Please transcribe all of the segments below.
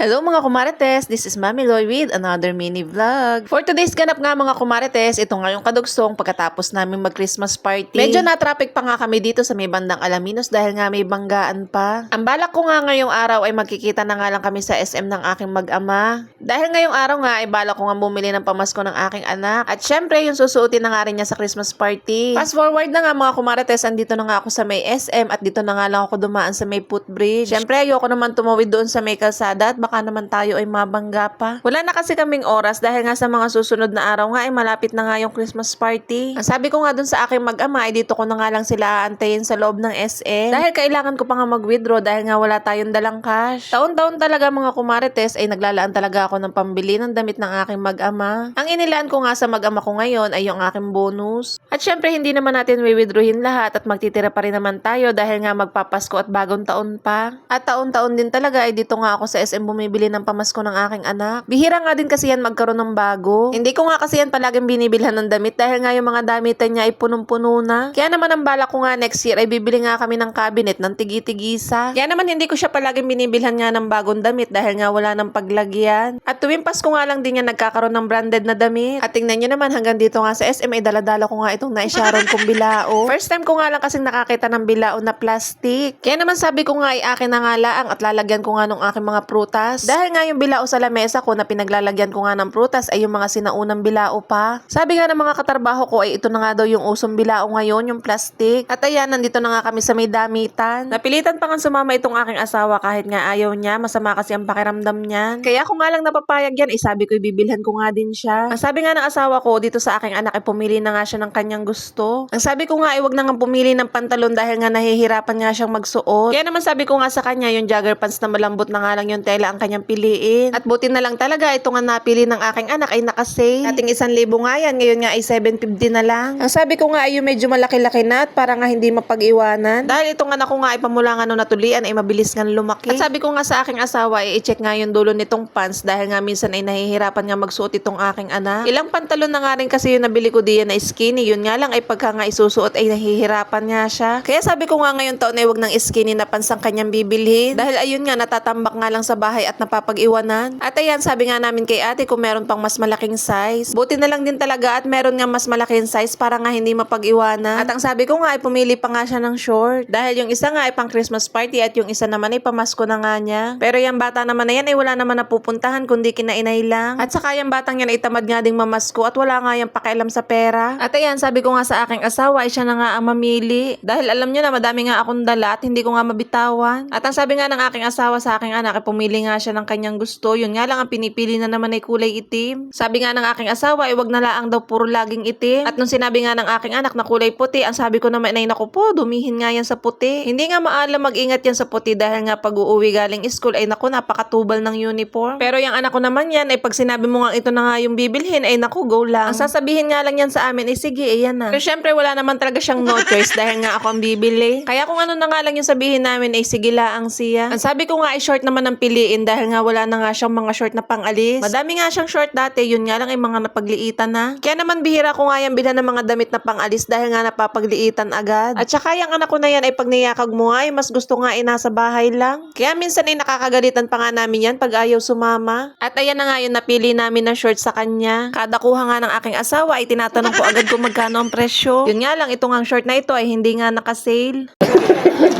Hello mga kumarites, this is Mami Loy with another mini vlog. For today's ganap nga mga kumarites, ito nga yung kadugsong pagkatapos namin mag Christmas party. Medyo na-traffic pa nga kami dito sa may bandang Alaminos dahil nga may banggaan pa. Ang balak ko nga ngayong araw ay magkikita na nga lang kami sa SM ng aking mag-ama. Dahil ngayong araw nga ay balak ko nga bumili ng pamasko ng aking anak. At syempre yung susuotin na nga rin niya sa Christmas party. Fast forward na nga mga kumarites, andito na nga ako sa may SM at dito na nga lang ako dumaan sa may footbridge. Syempre ayoko naman tumawid doon sa may kalsada at baka naman tayo ay mabangga pa. Wala na kasi kaming oras dahil nga sa mga susunod na araw nga ay malapit na nga yung Christmas party. Ang sabi ko nga dun sa aking mag-ama ay dito ko na nga lang sila aantayin sa loob ng SM. Dahil kailangan ko pa nga mag-withdraw dahil nga wala tayong dalang cash. Taon-taon talaga mga kumarites ay naglalaan talaga ako ng pambili ng damit ng aking mag-ama. Ang inilaan ko nga sa mag-ama ko ngayon ay yung aking bonus. At syempre hindi naman natin withdrawin lahat at magtitira pa rin naman tayo dahil nga magpapasko at bagong taon pa. At taon-taon din talaga ay dito nga ako sa SM bumibili ng pamasko ng aking anak. Bihira nga din kasi yan magkaroon ng bago. Hindi ko nga kasi yan palaging binibilhan ng damit dahil nga yung mga damitan niya ay punong-puno na. Kaya naman ang bala ko nga next year ay bibili nga kami ng cabinet ng tigi-tigisa. Kaya naman hindi ko siya palaging binibilhan nga ng bagong damit dahil nga wala ng paglagyan. At tuwing Pasko nga lang din yan nagkakaroon ng branded na damit. At tingnan nyo naman hanggang dito nga sa SM ay daladala ko nga itong naisyaron kong bilao. First time ko nga lang kasing nakakita ng bilao na plastic. Kaya naman sabi ko nga ay akin na nga laang at lalagyan ko nga ng aking mga prutas. Dahil nga yung bilao sa lamesa ko na pinaglalagyan ko nga ng prutas ay yung mga sinaunang bilao pa. Sabi nga ng mga katrabaho ko ay ito na nga daw yung usong bilao ngayon, yung plastic. At ayan, nandito na nga kami sa may damitan. Napilitan pa nga sumama itong aking asawa kahit nga ayaw niya, masama kasi ang pakiramdam niyan. Kaya ako nga lang napapayag yan, eh sabi ko ibibilhan ko nga din siya. Ang sabi nga ng asawa ko dito sa aking anak ay pumili na nga siya ng kanyang gusto. Ang sabi ko nga ay wag na nga pumili ng pantalon dahil nga nahihirapan nga siyang magsuot. Kaya naman sabi ko nga sa kanya yung jogger pants na malambot na nga lang yung tela ang kanyang piliin. At buti na lang talaga ito nga napili ng aking anak ay nakasale. Ating isang libo nga yan, ngayon nga ay 750 na lang. Ang sabi ko nga ay yung medyo malaki-laki na at para nga hindi mapag-iwanan. Dahil itong anak ko nga ay pamulangan nung natulian ay mabilis nga lumaki. At sabi ko nga sa aking asawa ay i-check nga yung dulo nitong pants dahil nga minsan ay nahihirapan nga magsuot itong aking anak. Ilang pantalon na nga rin kasi yung nabili ko diyan na skinny. Yun nga lang ay pagka nga isusuot ay nahihirapan nga siya. Kaya sabi ko nga ngayon taon ay wag ng skinny na pants ang kanyang bibilhin. Dahil ayun nga natatambak nga lang sa bahay at napapag-iwanan. At ayan sabi nga namin kay ate kung meron pang mas malaking size. Buti na lang din talaga at meron nga mas malaking size para nga hindi mapag-iwanan. At ang sabi ko nga ay pumili pa nga siya ng short. Dahil yung isa nga ay pang Christmas party at yung isa naman ay pamasko na nga niya. Pero yung bata naman na yan ay wala naman napupuntahan kundi kinainay lang. At saka yung batang yan ay tamad nga ding mamasko at wala nga yung pakialam sa pera. At ayan sabi ko nga sa aking asawa ay siya na nga ang mamili. Dahil alam niyo na madami nga akong dala at hindi ko nga mabitawan. At ang sabi nga ng aking asawa sa aking anak ay pumili nga siya ng kanyang gusto. Yun nga lang ang pinipili na naman ay kulay itim. Sabi nga ng aking asawa ay wag na laang daw puro laging itim. At nung sinabi nga ng aking anak na kulay puti, ang sabi ko naman ay naku po, dumihin nga yan sa puti. Hindi nga maalam mag-ingat yan sa puti dahil nga pag uuwi galing school ay naku napakatubal ng uniform. Pero yung anak ko naman yan ay pag sinabi mo nga ito na nga yung bibilhin ay naku go lang. Ang sasabihin nga lang yan sa amin ay sige, ayan na. Pero syempre wala naman talaga siyang no choice dahil nga ako ang bibili. Kaya kung ano na nga lang yung sabihin namin ay sige laang siya. Ang sabi ko nga ay short naman ang piliin dahil nga wala na nga siyang mga short na pangalis. Madami nga siyang short dati, yun nga lang ay mga napagliitan na. Kaya naman bihira ko nga yan bilhan ng mga damit na pangalis dahil nga napapagliitan agad. At saka yung anak ko na yan ay pag niyakag mo ay mas gusto nga ay nasa bahay lang. Kaya minsan ay nakakagalitan pa nga namin yan pag ayaw sumama. At ayan na nga yung napili namin na short sa kanya. Kada kuha nga ng aking asawa ay tinatanong ko agad kung magkano ang presyo. Yun nga lang, itong ang short na ito ay hindi nga nakasale.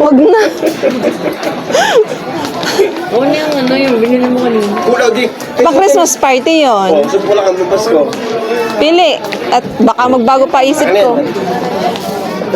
Wag na. Oo niya, ano yung binili mo kanina. Di. Pa Christmas party yon. Oh, gusto ko lang ang Pasko. Pili. At baka magbago pa isip ko.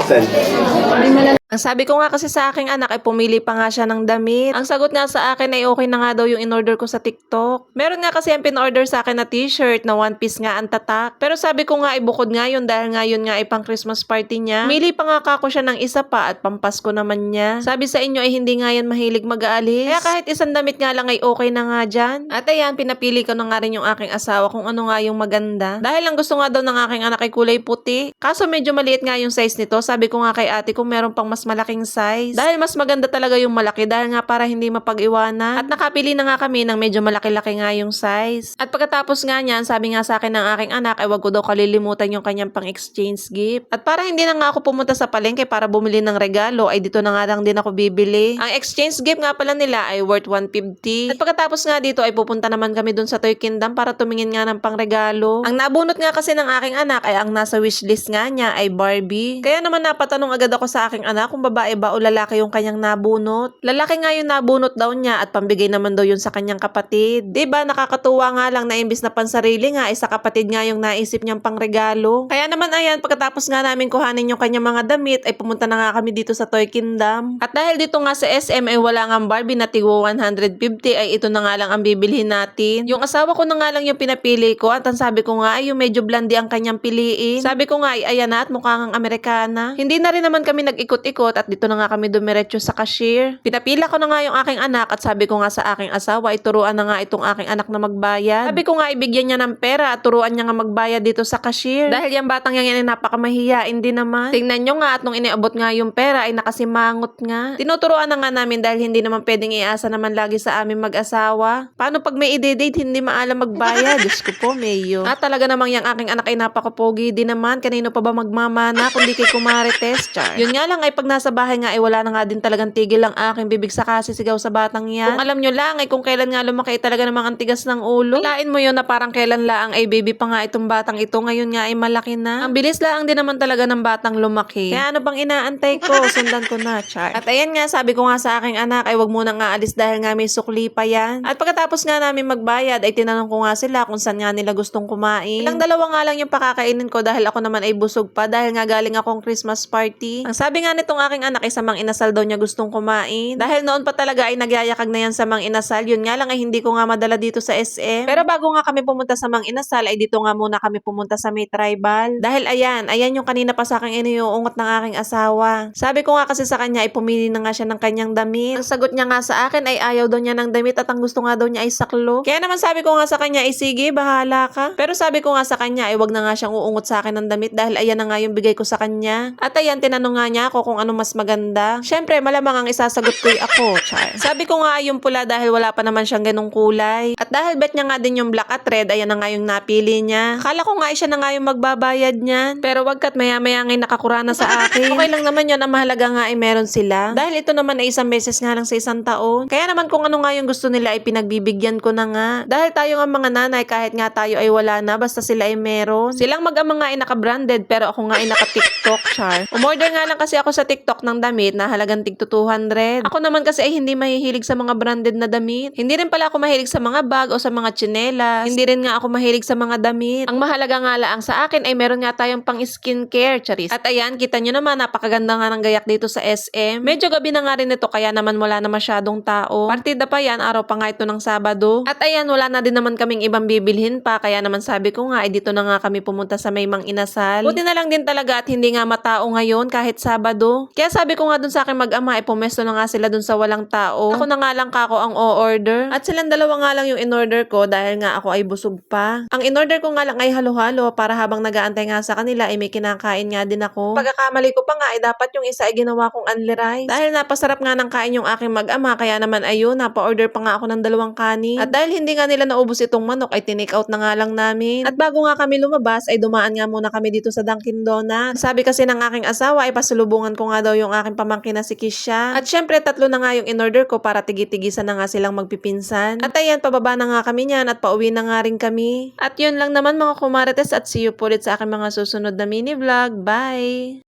Saan? Ang sabi ko nga kasi sa aking anak ay pumili pa nga siya ng damit. Ang sagot nga sa akin ay okay na nga daw yung in-order ko sa TikTok. Meron nga kasi ang pin-order sa akin na t-shirt na one piece nga ang tatak. Pero sabi ko nga ay bukod nga yun dahil nga yun nga ay pang Christmas party niya. Mili pa nga kako siya ng isa pa at pampasko naman niya. Sabi sa inyo ay hindi nga yan mahilig mag-aalis. Kaya kahit isang damit nga lang ay okay na nga dyan. At ayan, pinapili ko na nga rin yung aking asawa kung ano nga yung maganda. Dahil ang gusto nga daw ng aking anak ay kulay puti. Kaso medyo maliit nga yung size nito. Sabi ko nga kay ate kung meron pang mas malaking size. Dahil mas maganda talaga yung malaki dahil nga para hindi mapag-iwanan. At nakapili na nga kami ng medyo malaki-laki nga yung size. At pagkatapos nga niyan, sabi nga sa akin ng aking anak, ay wag ko daw kalilimutan yung kanyang pang-exchange gift. At para hindi na nga ako pumunta sa palengke para bumili ng regalo, ay dito na nga lang din ako bibili. Ang exchange gift nga pala nila ay worth 150. At pagkatapos nga dito ay pupunta naman kami dun sa Toy Kingdom para tumingin nga ng pangregalo. Ang nabunot nga kasi ng aking anak ay ang nasa wishlist nga niya ay Barbie. Kaya naman napatanong agad ako sa aking anak kung babae ba o lalaki yung kanyang nabunot. Lalaki nga yung nabunot daw niya at pambigay naman daw yun sa kanyang kapatid. ba nakakatuwa nga lang na imbis na pansarili nga ay sa kapatid nga yung naisip niyang pangregalo. Kaya naman ayan pagkatapos nga namin kuhanin yung kanyang mga damit ay pumunta na nga kami dito sa Toy Kingdom. At dahil dito nga sa SM ay wala nga Barbie na tigo 150 ay ito na nga lang ang bibilhin natin. Yung asawa ko na nga lang yung pinapili ko at ang sabi ko nga ay yung medyo blondie ang kanyang piliin. Sabi ko nga ay ayan na at mukha kang Amerikana. Hindi na rin naman kami nag-ikot-ikot at dito na nga kami dumiretso sa cashier. Pinapila ko na nga yung aking anak at sabi ko nga sa aking asawa ay turuan na nga itong aking anak na magbayad. Sabi ko nga ibigyan niya ng pera at turuan niya nga magbayad dito sa cashier. Dahil yung batang yan ay napakamahiyain din naman. Tingnan nyo nga at nung iniabot nga yung pera ay nakasimangot nga. Tinuturuan na nga namin dahil hindi naman pwedeng iasa naman lagi sa aming mag-asawa. Paano pag may ide-date hindi maalam magbayad? Diyos ko po, Mayo. At talaga namang yung aking anak ay napakapogi din naman. Kanino pa ba magmamana kundi kay Kumarites, Char? Yun nga lang ay pag nasa bahay nga ay wala na nga din talagang tigil ang aking bibig sa kasisigaw sa batang yan. Kung alam nyo lang ay kung kailan nga lumaki talaga namang ang tigas ng ulo. Lain mo yun na parang kailan lang ay baby pa nga itong batang ito. Ngayon nga ay malaki na. Ang bilis lang din naman talaga ng batang lumaki. Kaya ano bang inaantay ko? Sundan ko na, Char. At ayan nga, sabi ko nga sa aking anak ay wag muna nga alis dahil nga may sukli pa yan. At pagkatapos nga namin magbayad ay tinanong ko nga sila kung saan nga nila gustong kumain. Ilang dalawa nga lang yung pakakainin ko dahil ako naman ay busog pa dahil nga galing akong Christmas party. Ang sabi nga nitong aking anak ay sa mang inasal daw niya gustong kumain. Dahil noon pa talaga ay nagyayakag na yan sa mang inasal. Yun nga lang ay hindi ko nga madala dito sa SM. Pero bago nga kami pumunta sa mang inasal ay dito nga muna kami pumunta sa may tribal. Dahil ayan, ayan yung kanina pa sa akin iniuungot ng aking asawa. Sabi ko nga kasi sa kanya ay pumili na nga siya ng kanyang damit. Ang sagot niya nga sa akin ay ayaw daw niya ng damit at ang gusto nga daw niya ay saklo. Kaya naman sabi ko nga sa kanya ay sige, bahala ka. Pero sabi ko nga sa kanya ay wag na nga siyang uungot sa akin ng damit dahil ayan na nga yung bigay ko sa kanya. At ayan, tinanong nga niya ako kung ano mas maganda. Syempre, malamang ang isasagot ko ay ako, char. Sabi ko nga yung pula dahil wala pa naman siyang ganong kulay. At dahil bet niya nga din yung black at red, ayan na nga yung napili niya. Akala ko nga siya na nga yung magbabayad niyan. Pero wagkat maya-maya ngay nakakurana sa akin. okay lang naman yun, ang mahalaga nga ay meron sila. Dahil ito naman ay isang beses nga lang sa isang taon. Kaya naman kung ano nga yung gusto nila ay pinagbibigyan ko na nga. Dahil tayo nga mga nanay, kahit nga tayo ay wala na, basta sila ay meron. Silang mag-ama nga ay naka-branded, pero ako nga ay naka-TikTok, char. Umorder nga lang kasi ako sa TikTok ng damit na halagang tig 200. Ako naman kasi ay hindi mahihilig sa mga branded na damit. Hindi rin pala ako mahilig sa mga bag o sa mga tsinelas. Hindi rin nga ako mahilig sa mga damit. Ang mahalaga nga lang sa akin ay meron nga tayong pang skincare, charis. At ayan, kita nyo naman, napakaganda nga ng gayak dito sa SM. Medyo gabi na nga rin ito, kaya naman wala na masyadong tao. Partida pa yan, araw pa nga ito ng Sabado. At ayan, wala na din naman kaming ibang bibilhin pa, kaya naman sabi ko nga, ay dito na nga kami pumunta sa may mang inasal. Buti na lang din talaga at hindi nga matao ngayon kahit Sabado. Kaya sabi ko nga dun sa akin mag-ama, ay pumesto na nga sila dun sa walang tao. Ako na nga lang kako ang o-order. At silang dalawa nga lang yung in-order ko dahil nga ako ay busog pa. Ang in-order ko nga lang ay halo-halo para habang nagaantay nga sa kanila ay may kinakain nga din ako. Pagkakamali ko pa nga ay dapat yung isa ay ginawa kong unli rice. Dahil napasarap nga ng kain yung aking mag-ama kaya naman ayun, napa-order pa nga ako ng dalawang kanin. At dahil hindi nga nila naubos itong manok ay tinake out na nga lang namin. At bago nga kami lumabas ay dumaan nga muna kami dito sa Dunkin Donuts. Sabi kasi ng aking asawa ay pasulubungan ko nga daw yung aking pamangkin na si Kisha. At syempre tatlo na nga yung in-order ko para tigi-tigisan na nga silang magpipinsan. At ayan, pababa na nga kami niyan at pauwi na nga rin kami. At yun lang naman mga kumarites at see you ulit sa aking mga susunod na mini vlog. Bye!